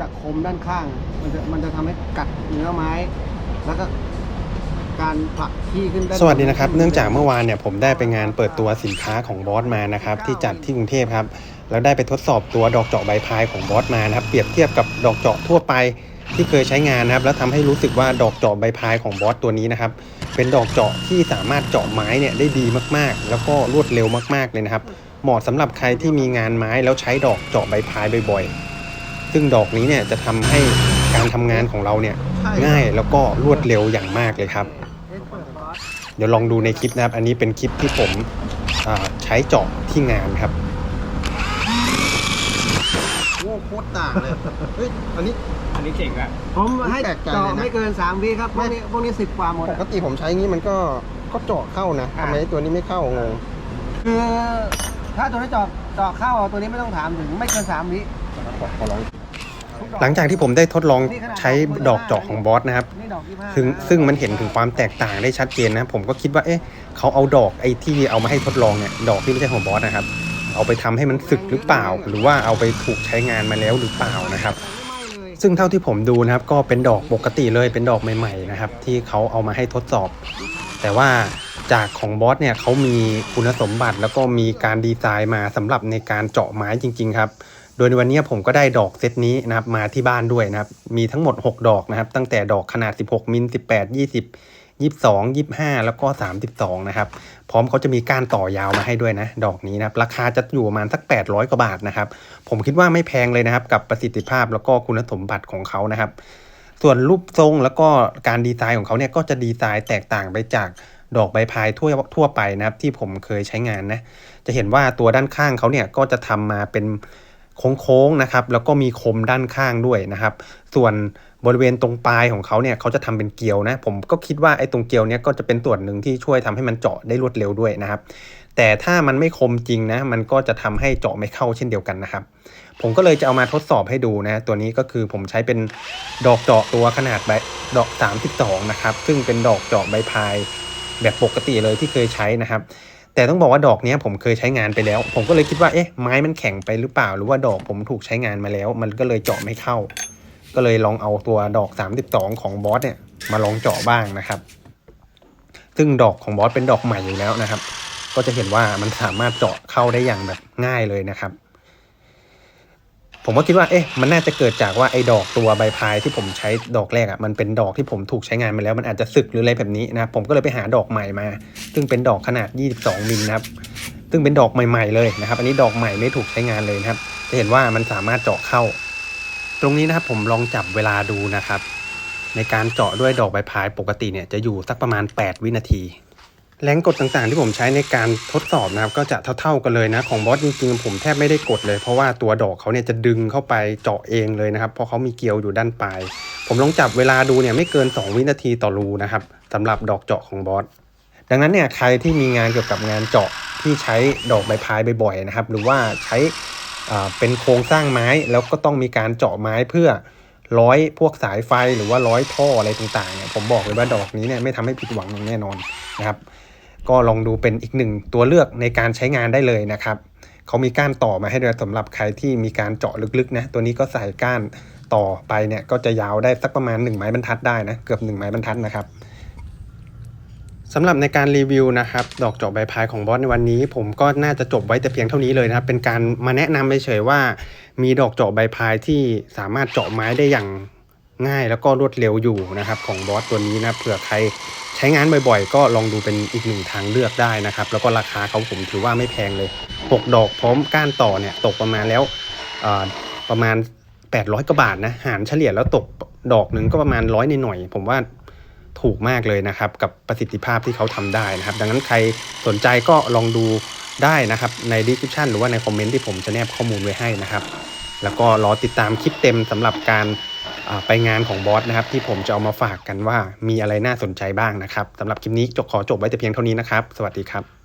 จะคมด้านข้าง มันจะมันจะทำให้กัดเนื้อไม้ แล้วก็การผลักที่ขึ้นด้านสวัสดีนะครับ เนื่องจากเมื่อวานเนี่ยผมได้ไปงานเปิดตัวสินค้าของบอสมานะครับที่จัดที่กรุงเทพครับ แล้วได้ไปทดสอบตัวดอกเจาะใบพายของบอสมานะครับ เปรียบเทียบกับดอกเจาะทั่วไปที่เคยใช้งานนะครับ แล้วทำให้รู้สึกว่าดอกเจาะใบพายของบอสตัวนี้นะครับ เป็นดอกเจาะที่สามารถเจาะไม้เนี่ยได้ดีมากๆ แล้วก็รวดเร็วมากๆเลยนะครับ เหมาะสำหรับใครที่มีงานไม้แล้วใช้ดอกเจาะใบพายบ่อยๆ ซึ่งดอกนี้เนี่ยจะทำให้การทำงานของเราเนี่ยง่ายแล้วก็รวดเร็วอย่างมากเลยครับ เดี๋ยวลองดูในคลิปนะครับ อันนี้เป็นคลิปที่ผมอ่าใช้เจาะที่งานครับโอ้โคตรต่างเลยเฮ้ยอันนี้อันนี้เจ๋งอะผมให้แปลกใจเจาะเลยนะไม่เกิน3วิครับพวกนี้พวกนี้สิบกว่าหมดปอะกติผมใช้งี้มันก็ก็เจาะเข้านะอ่าทำไมตัวนี้ไม่เข้างงคือถ้าตัวนี้เจาะเจาะเข้าตัวนี้ไม่ต้องถามถึงไม่เกิน3วิขอลอง หลังจากที่ผมได้ทดลองใช้ดอกเจาะของบอสนะครับซึ่งซึ่งมันเห็นถึงความแตกต่างได้ชัดเจนนะผมก็คิดว่าเอ๊ะเขาเอาดอกไอ้ที่เอามาให้ทดลองเนี่ยดอกที่ไม่ใช่ของบอสนะครับ เอาไปทำให้มันสึกหรือเปล่า หรือว่าเอาไปถูกใช้งานมาแล้วหรือเปล่านะครับ ซึ่งเท่าที่ผมดูนะครับ ก็เป็นดอกปกติเลยเป็นดอกใหม่ๆนะครับ ที่เขาเอามาให้ทดสอบ แต่ว่าจากของบอสเนี่ยเขามีคุณสมบัติแล้วก็มีการดีไซน์มาสำหรับในการเจาะไม้จริง ๆ ครับ โดยในวันนี้ผมก็ได้ดอกเซตนี้นะครับมาที่บ้านด้วยนะครับ มีทั้งหมด 6 ดอกนะครับ ตั้งแต่ดอกขนาด 16 มิล 18 20 22 25 แล้วก็ 32 นะครับ พร้อมเขาจะมีก้านต่อยาวมาให้ด้วยนะ ดอกนี้นะครับ ราคาจะอยู่ประมาณสัก 800 กว่าบาทนะครับ ผมคิดว่าไม่แพงเลยนะครับ กับประสิทธิภาพแล้วก็คุณสมบัติของเขานะครับ ส่วนรูปทรงแล้วก็การดีไซน์ของเขาเนี่ยก็จะดีไซน์แตกต่างไปจากดอกใบพายทั่วทั่วไปนะครับ ที่ผมเคยใช้งานนะ จะเห็นว่าตัวด้านข้างเขาเนี่ยก็จะทำมาเป็น โค้งๆนะครับ แล้วก็มีคมด้านข้างด้วยนะครับ ส่วนบริเวณตรงปลายของเขาเนี่ยเขาจะทำเป็นเกลียวนะ ผมก็คิดว่าไอ้ตรงเกลียวเนี่ยก็จะเป็นส่วนหนึ่งที่ช่วยทำให้มันเจาะได้รวดเร็วด้วยนะครับ แต่ถ้ามันไม่คมจริงนะ มันก็จะทำให้เจาะไม่เข้าเช่นเดียวกันนะครับ ผมก็เลยจะเอามาทดสอบให้ดูนะ ตัวนี้ก็คือผมใช้เป็นดอกเจาะตัวขนาดใบดอก 32 นะครับ ซึ่งเป็นดอกเจาะใบพายแบบปกติเลยที่เคยใช้นะครับ แต่ต้องบอกว่าดอกนี้ผมเคยใช้งานไปแล้ว ผมก็เลยคิดว่าเอ๊ะไม้มันแข็งไปหรือเปล่า หรือว่าดอกผมถูกใช้งานมาแล้ว มันก็เลยเจาะไม่เข้า ก็เลยลองเอาตัวดอก 32 ของบอสเนี่ยมาลองเจาะบ้างนะครับ ซึ่งดอกของบอสเป็นดอกใหม่อยู่แล้วนะครับ ก็จะเห็นว่ามันสามารถเจาะเข้าได้อย่างแบบง่ายเลยนะครับ ผมก็คิดว่าเอ๊ะมันน่าจะเกิดจากว่าไอ้ดอกตัวใบพายที่ผมใช้ดอกแรกอะ่ะมันเป็นดอกที่ผมถูกใช้งานมาแล้วมันอาจจะสึกหรืออะไรแบบนี้นะผมก็เลยไปหาดอกใหม่มา ซึ่งเป็นดอกขนาด 22 มิลนะครับซึ่งเป็นดอกใหม่ๆเลยนะครับ อันนี้ดอกใหม่ไม่ถูกใช้งานเลยนะครับ จะเห็นว่ามันสามารถเจาะเข้า ตรงนี้นะครับผมลองจับเวลาดูนะครับ ในการเจาะด้วยดอกใบพายปกติเนี่ยจะอยู่สักประมาณ 8 วินาที แรงกดต่างๆ ที่ผมใช้ในการทดสอบนะครับ ก็จะเท่าๆกันเลยนะ ของบอสจริงๆ ผมแทบไม่ได้กดเลย เพราะว่าตัวดอกเขาเนี่ยจะดึงเข้าไปเจาะเองเลยนะครับ เพราะเขามีเกลียวอยู่ด้านปลาย ผมลองจับเวลาดูเนี่ยไม่เกิน 2 วินาทีต่อรูนะครับสำหรับดอกเจาะของบอสดังนั้นเนี่ยใครที่มีงานเกี่ยวกับงานเจาะที่ใช้ดอกใบพายบ่อยๆนะครับ หรือว่าใช้อ่าเป็นโครงสร้างไม้แล้วก็ต้องมีการเจาะไม้เพื่อร้อยพวกสายไฟหรือว่าร้อยท่ออะไรต่างๆเนี่ยผมบอกเลยว่าดอกนี้เนี่ยไม่ทำให้ผิดหวังอย่างแน่นอนนะครับ ก็ลองดูเป็นอีกหนึ่งตัวเลือกในการใช้งานได้เลยนะครับเขามีก้านต่อมาให้ด้วยสำหรับใครที่มีการเจาะลึกๆนะตัวนี้ก็ใส่ก้านต่อไปเนี่ยก็จะยาวได้สักประมาณ 1 ไม้บรรทัดได้นะเกือบ 1 ไม้บรรทัดนะครับสำหรับในการรีวิวนะครับดอกเจาะใบพายของบอสในวันนี้ ผมก็น่าจะจบไว้แต่เพียงเท่านี้เลยนะครับ เป็นการมาแนะนำเฉยๆว่า มีดอกเจาะใบพายที่สามารถเจาะไม้ได้อย่าง ง่ายแล้วก็รวดเร็วอยู่นะครับ ของบอสตัวนี้นะเผื่อใครใช้งานบ่อยๆ ก็ลองดูเป็นอีกหนึ่งทางเลือกได้นะครับ แล้วก็ราคาเขาผมถือว่าไม่แพงเลย 6 ดอกพร้อมก้านต่อเนี่ยตกประมาณแล้วประมาณ 800กว่าบาทนะหารเฉลี่ยแล้วตกดอกหนึ่งก็ประมาณร้อยนหน่อยผมว่าถูกมากเลยนะครับ กับประสิทธิภาพที่เขาทำได้นะครับ ดังนั้นใครสนใจก็ลองดูได้นะครับใน description หรือว่าในคอมเมนต์ที่ผมจะแนบข้อมูลไว้ให้นะครับ แล้วก็รอติดตามคลิปเต็มสำหรับการ ไปงานของบอสนะครับ ที่ผมจะเอามาฝากกันว่ามีอะไรน่าสนใจบ้างนะครับสำหรับคลิปนี้จบขอจบไว้แต่เพียงเท่านี้นะครับ สวัสดีครับ